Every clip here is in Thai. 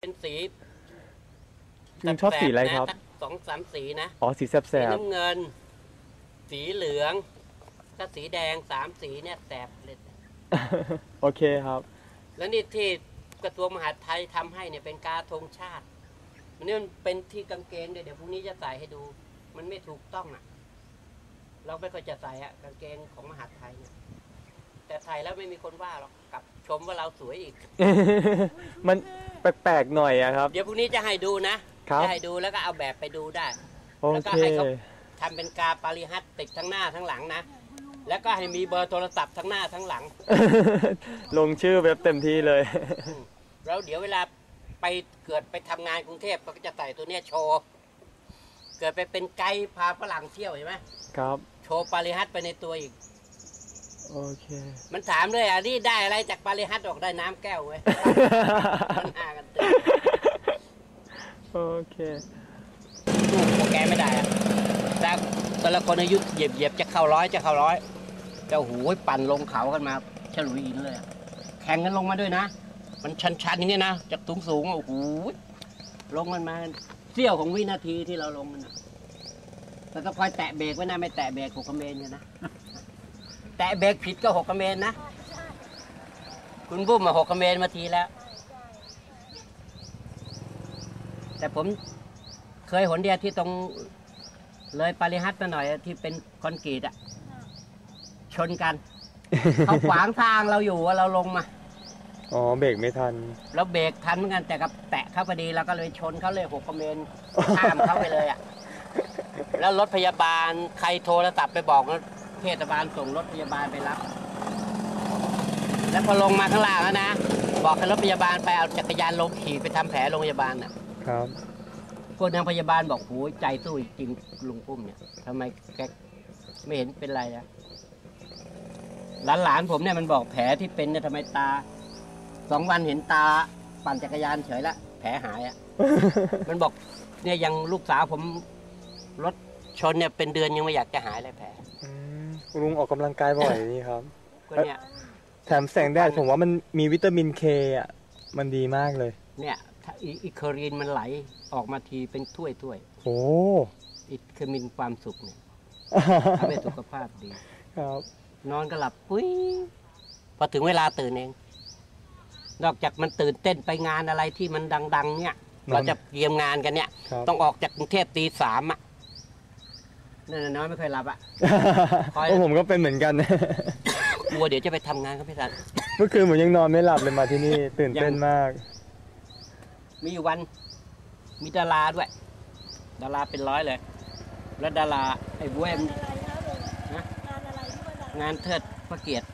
เป็นสีลุงชอบสีอะไรครับแสๆนสักสองสามสีนะ อ๋อ สีแสสีบน้ำเงิน สีเหลืองถ้าสีแดงสามสีเนี่ยแสบเลยๆโอเคครับ แล้วนี่ที่กระทรวงมหาดไทยทำให้เนี่ยเป็นกาธงชาติ มันนี่มันเป็นที่กางเกงเดี๋ยวเดี๋ยวพรุ่งนี้จะใส่ให้ดู มันไม่ถูกต้องอะ เราไม่ค่อยจะใส่อะกางเกงของมหาดไทยเนี่ย แต่ใส่แล้วไม่มีคนว่าหรอกกลับชมว่าเราสวยอีก มันแปลกๆหน่อยอะครับ เดี๋ยวพรุ่งนี้จะให้ดูนะครับ จะให้ดูแล้วก็เอาแบบไปดูได้ โอแล้วก็เค ให้เขา ทำเป็นกาปาริฮัตติดทั้งหน้าทั้งหลังนะ แล้วก็ให้มีเบอร์โทรศัพท์ทั้งหน้าทั้งหลัง ลงชื่อเว็บเต็มที่เลย แล้วเดี๋ยวเวลาไปเกิดไปทำงานกรุงเทพก็จะใส่ตัวเนี้ยโชว์ เกิดไปเป็นไกด์พาฝรั่งเที่ยวเห็นไหมครับ โชว์ปาริฮัตไปในตัวอีก โอเค มันถามเลยอะนี่ได้อะไรจากปาริฮัตออกได้น้ำแก้วเว้ยมันหากันตึ้งโอเคสู้พวกแกไม่ได้อะแต่แต่ละคนอายุเหยียบเหยียบๆจะเข้าร้อยจะเข้าร้อยเจ้าหูยปั่นลงเขากันมาฉลุยหินเลยอะแข่งกันลงมาด้วยนะ มันชันๆอย่างนี้นะจากสูงสูงๆอะโอ้โหลงกันมาเสี้ยวของวินาทีที่เราลงกันนะแต่ก็คอยแตะเบรกไว้นะไม่แตะเบรกหกกระเมนเนี่ยนะ แตะเบรกผิดก็หกกระเมนนะ คุณบุ้มมาหกกระเมนมาทีแล้ว แต่ผมเคยหนเดียวที่ตรงเลยปาริฮัตมาหน่อยอะที่เป็นคอนกรีตอะชนกัน เขาขวางทางเราอยู่ว่าเราลงมา อ๋อเบรกไม่ทัน แล้วเบรกทันเหมือนกันแต่กับแตะเข้าพอดีเราก็เลยชนเขาเลยหกกระเมนข้ามเขาไปเลยอะแล้วรถพยาบาลใครโทรศัพท์ไปบอกนะ เทศบาลส่งรถพยาบาลไปรับ แล้วพอลงมาข้างล่างแล้วนะ บอกให้รถพยาบาลไปเอาจักรยานลงขี่ไปทำแผลโรงพยาบาลอะ ครับพวกนางพยาบาลบอกโหใจสู้จริงลุงปุ้มเนี่ยทำไมแกไม่เห็นเป็นไรอะหลานๆผมเนี่ยมันบอกแผลที่เป็นเนี่ยทำไมตาสองวันเห็นตาปั่นจักรยานเฉยละแผลหายอะ มันบอกเนี่ยยังลูกสาวผมรถชนเนี่ยเป็นเดือนยังไม่อยากจะหายเลยแผล อืม ลุงออกกำลังกายบ่อยนี่ครับ ก็เนี่ย แถมแสงแดดผมว่ามันมีวิตามินเคอะ มันดีมากเลย เนี่ยถ้าอีอีเคอรีนมันไหลออกมาทีเป็นถ้วยถ้วยโอ้ ๆอีเคอร์มินความสุขเนี่ยทำให้สุขภาพดี ครับ นอนก็หลับปุ้ยพอถึงเวลาตื่นเอง นอกจากมันตื่นเต้นไปงานอะไรที่มันดัง ๆ เนี่ยเราจะเตรียมงานกันเนี่ย ครับต้องออกจากกรุงเทพตีสามอะ นั่นน่ะน้อยไม่เคยหลับอะ คอย โอ้ผมก็เป็นเหมือนกัน กลัวเดี๋ยวจะไปทำงานก็ไม่ทันเมื่อคืนผมยังนอนไม่หลับเลยมาที่นี่ ตื่นเต้นมาก มีอยู่วัน มีดาราด้วย ดาราเป็นร้อยเลย แล้วดาราไอ้บ้วยงานอะไรนะลุงนะงานอะไรที่ว่าดังงานเทิดพระเกียรติ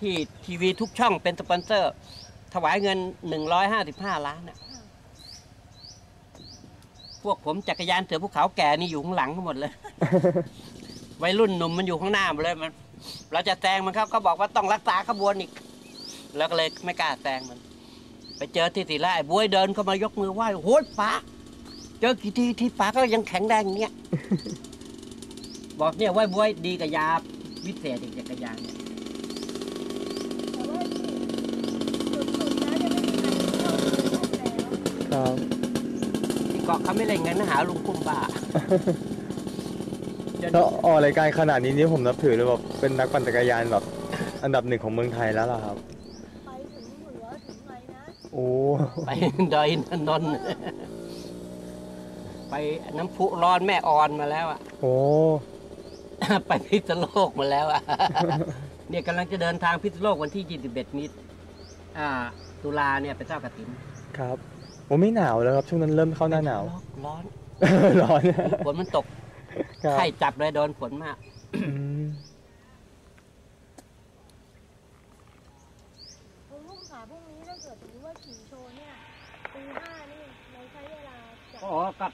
ที่ทีวีทุกช่องเป็นสปอนเซอร์ ถวายเงินหนึ่งร้อยห้าสิบห้าล้านน่ะ พวกผมจักรยานเสือภูเขาแก่นี่อยู่ข้างหลังทั้งหมดเลย วัยรุ่นหนุ่มมันอยู่ข้างหน้าหมดเลยมัน เราจะแซงมันเขาก็บอกว่าต้องรักษาขบวนอีกแล้วก็เลยไม่กล้าแซงมัน ไปเจอที่สีไร่บวยเดินเข้ามายกมือไหว้โอ้ยป๋าเจอกี่ทีที่ป๋าก็ยังแข็งแรงอย่างเงี้ยบอกเนี่ยไหว้บวยดีกับยาวิเศษอีกจักรยานเนี่ยแต่ว่าที่สุดๆแล้วยังไม่มีใครเบที่เกาะเขาไม่เล่นกันนะหาลุงปุ้มบ้าจะแล้วออกรายการขนาดนี้นี่ผมนับถือเลยแบบเป็นนักปั่นจักรยานแบบอันดับหนึ่งของเมืองไทยแล้วล่ะครับ ไปถึงเหนือถึงไหนนะโอ้ไปดอยนนท์ไปน้ำพุร้อนแม่ออนมาแล้วอะโอ้ไปพิษณุโลกมาแล้วอะเนี่ยกำลังจะเดินทางพิษณุโลกวันที่ 21มิถุอ่าตุลาเนี่ยไปเจ้ากระถินครับ โอ้ไม่หนาวแล้วครับช่วงนั้นเริ่มเข้าหน้าหนาว ร้อนร้อน ฝนมันตกครับไข้จับเลยโดนฝนมาก อืมลุงลุงขาพรุ่งนี้ถ้าเกิดสมมติว่าขี่โชว์เนี่ยตีห้านี่เราใช้เวลาจาก อ๋อก็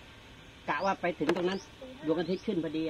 กะว่าไปถึงตรงนั้นตีห้าดวงอาทิตย์ขึ้นพอดีอะ